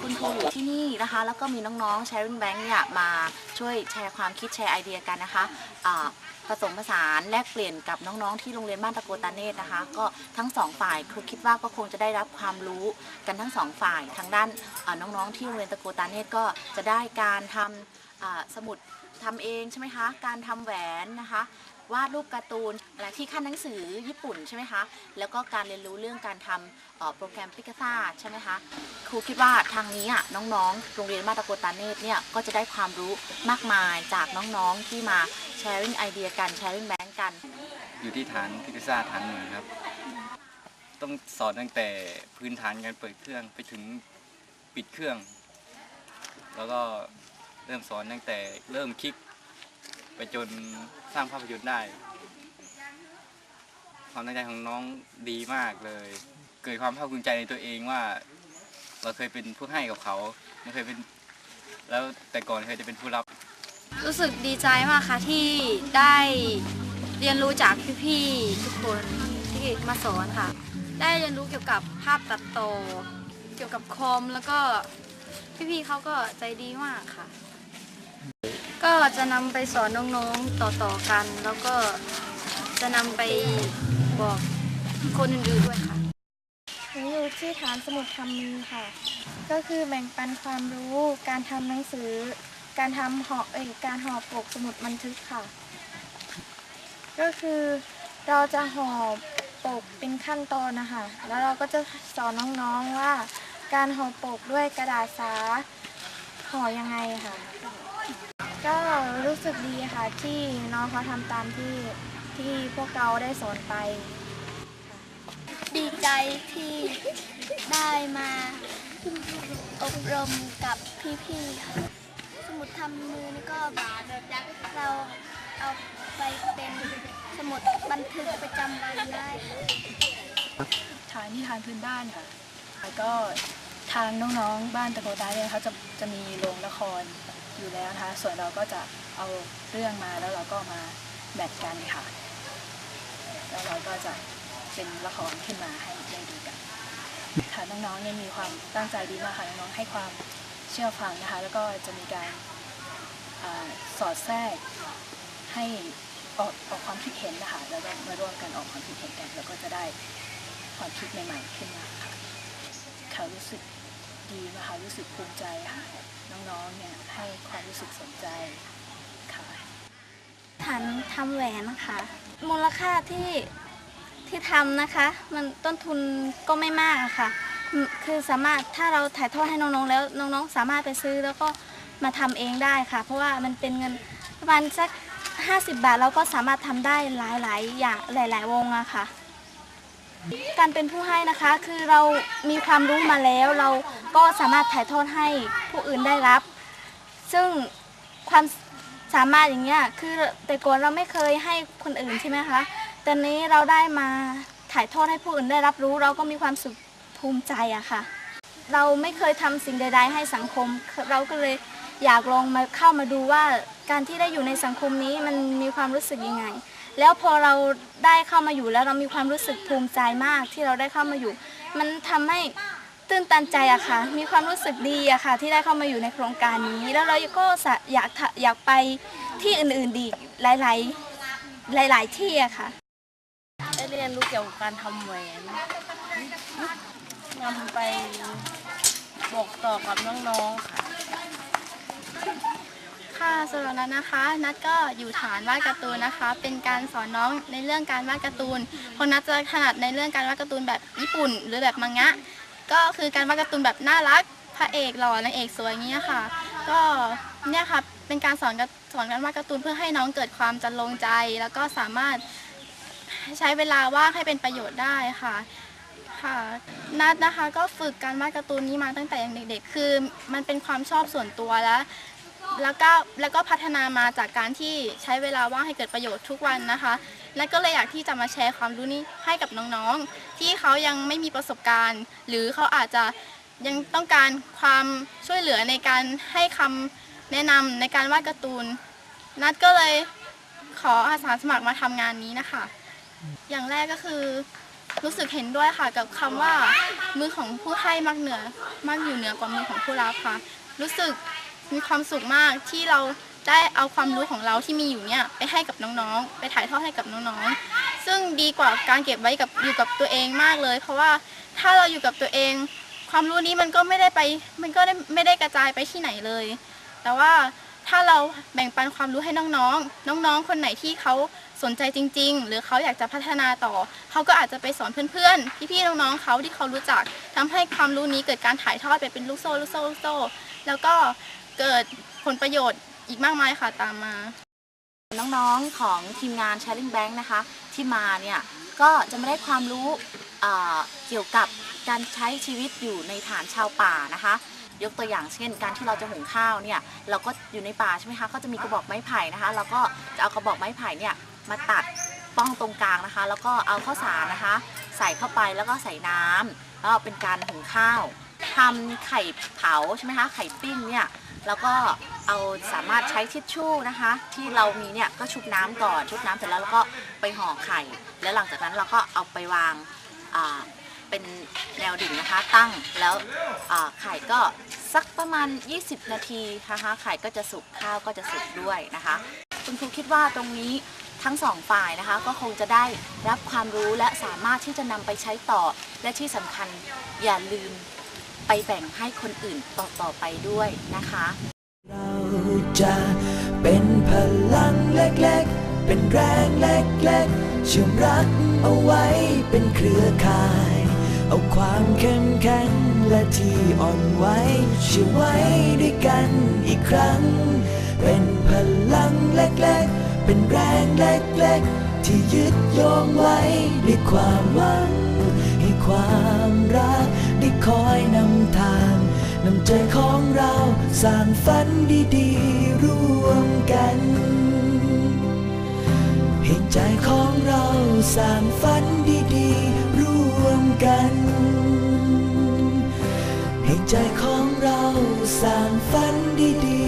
คุณครูอยู่ที่นี่นะคะ แล้วก็มีน้องๆ Sharing Bank เนี่ยมาช่วยแชร์ความคิดแชร์ไอเดียกันนะคะผสมผสานแลกเปลี่ยนกับน้องๆ ที่โรงเรียนบ้านตะโกตาเนตนะคะ ก็ทั้งสองฝ่ายครูคิดว่าก็คงจะได้รับความรู้กันทั้งสองฝ่ายทางด้านน้องๆ ที่โรงเรียนตะโกตาเนตก็จะได้การทำสมุดทำเองใช่ไหมคะ การทำแหวนนะคะ วาดรูปการ์ตูนอะไรที่ขั้นหนังสือญี่ปุ่นใช่ไหมคะ แล้วก็การเรียนรู้เรื่องการทำโปรแกรมปิก s าใช่ไหมคะ ครูคิดว่าทางนี้อะน้องๆ โรงเรียนมาตะโกตาเนตเนี่ยก็จะได้ความรู้มากมายจากน้องๆที่มาแชร์ i n g ไอเดียกันแชร์ i n g แบงกัน อยู่ที่ฐานพิซซ่าฐานหนึ่งครับ ต้องสอนตั้งแต่พื้นฐานการเปิดเครื่องไปถึงปิดเครื่อง แล้วก็เริ่มสอนตั้งแต่เริ่มคลิก ไปจนสร้างภาพยนตร์ได้ ความตั้งใจของน้องดีมากเลย เกิดความภาคภูมิใจในตัวเองว่า เราเคยเป็นผู้ให้กับเขาไม่เคยเป็น แล้วแต่ก่อนเคยจะเป็นผู้รับรู้สึกดีใจมากค่ะที่ได้เรียนรู้จากพี่ๆทุกคนที่มาสอนค่ะ ได้เรียนรู้เกี่ยวกับภาพตัดต่อเกี่ยวกับคอมแล้วก็พี่ๆเขาก็ใจดีมากค่ะ ก็จะนำไปสอนน้องๆต่อๆกัน แล้วก็จะนำไปบอกคนอื่นๆด้วยค่ะหนูอยู่ที่ฐานสมุดคำมีค่ะ ก็คือแบ่งปันความรู้ การทำหนังสือ การทำห่อเอยการห่อปกสมุดบันทึกค่ะ ก็คือเราจะห่อปกเป็นขั้นตอนนะคะ แล้วเราก็จะสอนน้องๆว่า การห่อปกด้วยกระดาษสาห่อยังไงค่ะ ก็รู้สึกดีค่ะที่น้องเขาทำตามที่ที่พวกเราได้สอนไป ดีใจที่ได้มาอบรมกับพี่ๆค่ะสมุดทำมือนี่ก็เราเอาไปเป็นสมุดบันทึกประจำวันได้ค่ะฐานนิทานพื้นบ้านค่ะแล้วก็ทางน้องๆบ้านตะโกตาเนี่ยเขาจะจะมีโรงละคร อยู่แล้วนะคะ ส่วนเราก็จะเอาเรื่องมาแล้วเราก็มาแบทกันค่ะ แล้วเราก็จะเป็นละครขึ้นมาให้ได้ดูกันค่ะน้องๆยังมีความตั้งใจดีมากค่ะน้องๆให้ความเชื่อฟังนะคะ แล้วก็จะมีการอสอดแทรกให้ออกออกความคิดเห็นนะคะแล้วก็มาร่วมกันออกความคิดเห็นกัน แล้วก็จะได้ความคิดใหม่ ๆ ขึ้นมาค่ะเขารู้สึก ดีนะคะรู้สึกภูมิใจค่ะน้องๆเนี่ยให้ความรู้สึกสนใจค่ะฐานทำแหวนนะคะมูลค่าที่ที่ทำนะคะ มันต้นทุนก็ไม่มากอะค่ะ คือสามารถถ้าเราถ่ายทอดให้น้องๆแล้วน้องๆ สามารถไปซื้อแล้วก็มาทำเองได้ค่ะ เพราะว่ามันเป็นเงินประมาณสัก50 บาทเราก็สามารถทำได้หลายๆ อย่างหลาย ๆ วงอะค่ะ การเป็นผู้ให้นะคะคือเรามีความรู้มาแล้ว เราก็สามารถถ่ายทอดให้ผู้อื่นได้รับ ซึ่งความสามารถอย่างเงี้ยคือแต่ก่อนเราไม่เคยให้คนอื่นใช่ไหมคะแต่นี้เราได้มาถ่ายทอดให้ผู้อื่นได้รับรู้ เราก็มีความสุขภูมิใจอะค่ะ เราไม่เคยทำสิ่งใด ๆ ให้สังคม เราก็เลยอยากลองมาเข้ามาดูว่าการที่ได้อยู่ในสังคมนี้มันมีความรู้สึกยังไง แล้วพอเราได้เข้ามาอยู่แล้วเรามีความรู้สึกภูมิใจมากที่เราได้เข้ามาอยู่ มันทำให้ตื้นตันใจอะค่ะ มีความรู้สึกดีอะค่ะ ที่ได้เข้ามาอยู่ในโครงการนี้ แล้วเราก็อยากอยากไปที่อื่นๆดีหลาย ๆ หลาย ๆ ที่อะค่ะได้เรียนรู้เกี่ยวกับการทำแหวนนำไปบอกต่อกับน้องๆค่ะ ค่ะสำหรับนัทนะคะ นัทก็อยู่ฐานวาดการ์ตูนนะคะ เป็นการสอนน้องในเรื่องการวาดการ์ตูนเพราะนัทจะถนัดในเรื่องการวาดการ์ตูนแบบญี่ปุ่น หรือแบบมังงะ ก็คือการวาดการ์ตูนแบบน่ารัก พระเอกหล่อนางเอกสวยอย่างเงี้ยค่ะ ก็เนี่ยค่ะเป็นการสอนการสอนการวาดการ์ตูนเพื่อให้น้องเกิดความจันลงใจ แล้วก็สามารถใช้เวลาว่างให้เป็นประโยชน์ได้ค่ะค่ะนัดนะคะก็ฝึกการวาดการ์ตูนนี้มาตั้งแต่ยังเด็กๆ คือมันเป็นความชอบส่วนตัวแล้ว แล้วก็แล้วก็พัฒนามาจากการที่ใช้เวลาว่างให้เกิดประโยชน์ทุกวันนะคะ และก็เลยอยากที่จะมาแชร์ความรู้นี้ให้กับน้องๆ ที่เขายังไม่มีประสบการณ์ หรือเขาอาจจะยังต้องการความช่วยเหลือในการให้คำแนะนำในการวาดการ์ตูน นัดก็เลยขออาสาสมัครมาทำงานนี้นะคะ อย่างแรกก็คือรู้สึกเห็นด้วยค่ะกับคำว่ามือของผู้ให้มากเหนือมากอยู่เหนือกว่ามือของผู้รับค่ะ รู้สึก มีความสุขมากที่เราได้เอาความรู้ของเราที่มีอยู่เนี่ยไปให้กับน้องๆ ไปถ่ายทอดให้กับน้องๆ ซึ่งดีกว่าการเก็บไว้กับอยู่กับตัวเองมากเลย เพราะว่าถ้าเราอยู่กับตัวเอง ความรู้นี้มันก็ไม่ได้ไป มันก็ได้ไม่ได้กระจายไปที่ไหนเลย แต่ว่าถ้าเราแบ่งปันความรู้ให้น้องๆ น้องๆ คนไหนที่เขาสนใจจริง ๆ หรือเขาอยากจะพัฒนาต่อ เขาก็อาจจะไปสอนเพื่อนๆ พี่ๆ น้องๆ เขาที่เขารู้จักทำให้ความรู้นี้เกิดการถ่ายทอดไปเป็นลูกโซ่ลูกโซ่ลูกโซ่ แล้วก็ เกิดผลประโยชน์อีกมากมายค่ะตามมา น้องๆของทีมงาน Sharing Bank นะคะ ที่มาเนี่ยก็จะไม่ได้ความรู้เอ่อเกี่ยวกับการใช้ชีวิตอยู่ในฐานชาวป่านะคะ ยกตัวอย่างเช่น การที่เราจะหุงข้าวเนี่ยเราก็อยู่ในป่าใช่ไหมคะก็จะมีกระบอกไม้ไผ่นะคะ เราก็จะเอากระบอกไม้ไผ่เนี่ยมาตัดป้องตรงกลางนะคะ แล้วก็เอาข้าวสารนะคะ ใส่เข้าไปแล้วก็ใส่น้ำแล้วเป็นการหุงข้าวทำไข่เผาใช่ไหมคะไข่ปิ้งเนี่ย แล้วก็เอาสามารถใช้ทิชชู่นะคะ ที่เรามีเนี่ยก็ชุบน้ำก่อนชุบน้ำเสร็จแล้วเราก็ไปห่อไข่ แล้วหลังจากนั้นเราก็เอาไปวางาเป็นแนวดิ่งนะคะตั้งแล้วไข่ก็สักประมาณ 20 นาทีนะคะไข่ก็จะสุกข้าวก็จะสุกด้วยนะคะคุณครูคิดว่าตรงนี้ทั้งสองฝ่ายนะคะก็คงจะได้รับความรู้และสามารถที่จะนำไปใช้ต่อ และที่สำคัญอย่าลืม ไปแบ่งให้คนอื่นต่อๆไปด้วยนะคะ เราจะเป็นพลังเล็กๆ เป็นแรงเล็กๆเชื่อมรักเอาไว้เป็นเครือข่าย เอาความเข้มแข็งและที่อ่อนไหวเชื่อไว้ด้วยกันอีกครั้ง เป็นพลังเล็กๆ เป็นแรงเล็กๆ ที่ยึดโยงไว้ด้วยความหวังให้ความรัก คอยนำทางนำใจของเราสร้างฝันดีๆ ร่วมกันให้ใจของเราสร้างฝันดีๆ ร่วมกันให้ใจของเราสร้างฝันดีๆ